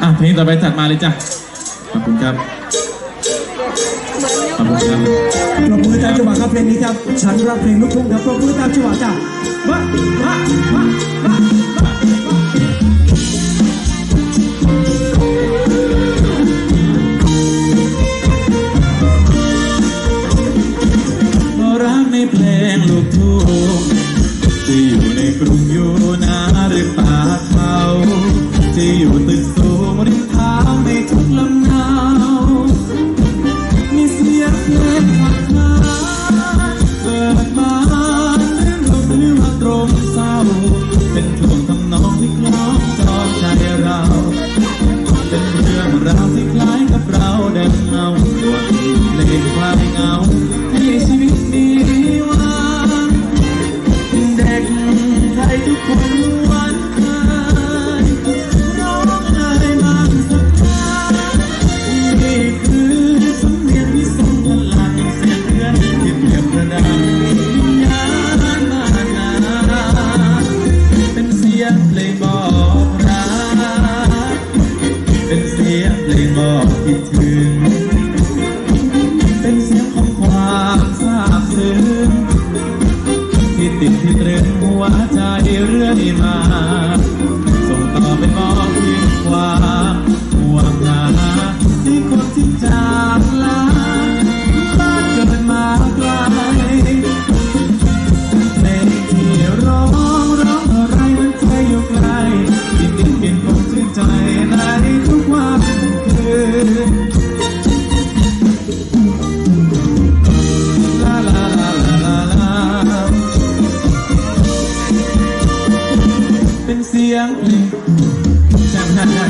อะเพลงต่อไปจัดมาเลยจ้ะขอบคุณครับขอบคุณครับปรบมือตามจังหวะครับเพลงนี้ครับ ฉันรักเพลงลูกทุ่งครับปรบมือตามจังหวะจ้ะมามามามามารักในเพลงลูกทุ่งจะอยู่ในกรุงอยู่นาหรือป่าเขาจะอยู่ตึก งเงเพลงบอกรักเป็นเสียงเพลงบอกคิดถึง เป็นเสียงของความซาบซึ้งที่ติดที่ตรึงหัวใจเรื่อยมา เป็นเสียงเพลงใช่ใช่ใช่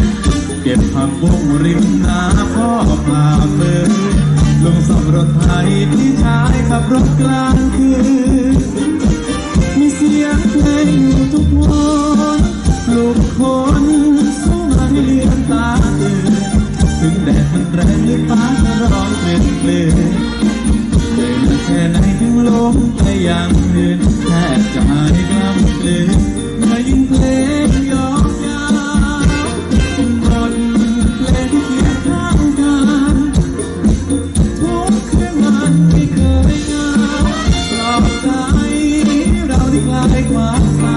เก็บผักบุ้งริมนาพ่อพาเบอลงสอบรถไทยพี่ชายขับรถกลางคืน มีเสียงเพลงอยู่ทุกวันลุกคนสู้มาให้เลียนตาตื่นถึงแดดมันแรงหรือฟ้าจะร้องเพลงเพลงเหนื่ยมาแค่ไหนถึงลมแต่ยังเดินแทบจะหายกล้ำเลือเมื่อยิ่งเพลงยอกยาวบเลยน คืนมันไม่เคยเหงาปลอบใจเราที่คลายความ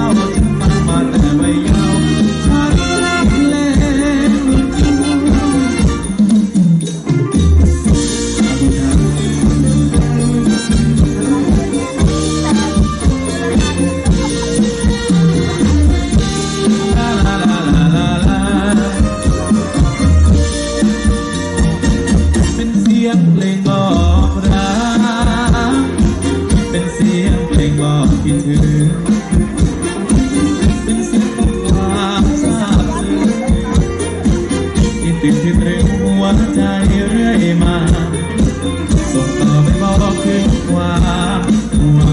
ติดที่ตรึงหัวใจเรื่อยมา ส่งต่อไปบอกถึงความ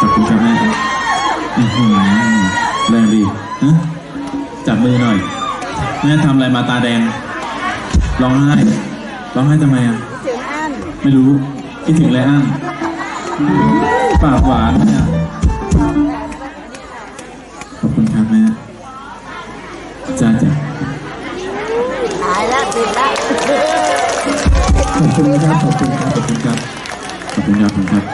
ขอบคุณครับแม่ครับอื้อหือแรงดีฮะจับมือหน่อย แม่ทำอะไรมาตาแดง ร้องไห้ ร้องไห้ทำไมอะ เสียงอันไม่รู้ คิดถึงอะไรอ้างปากหวานเนี่ยขอบคุณครับแม่จ้าจ้าตายแล้วติดแล้ว ขอบคุณครับขอบคุณครับขอบคุณครับขอบคุณครับขอบคุณครับ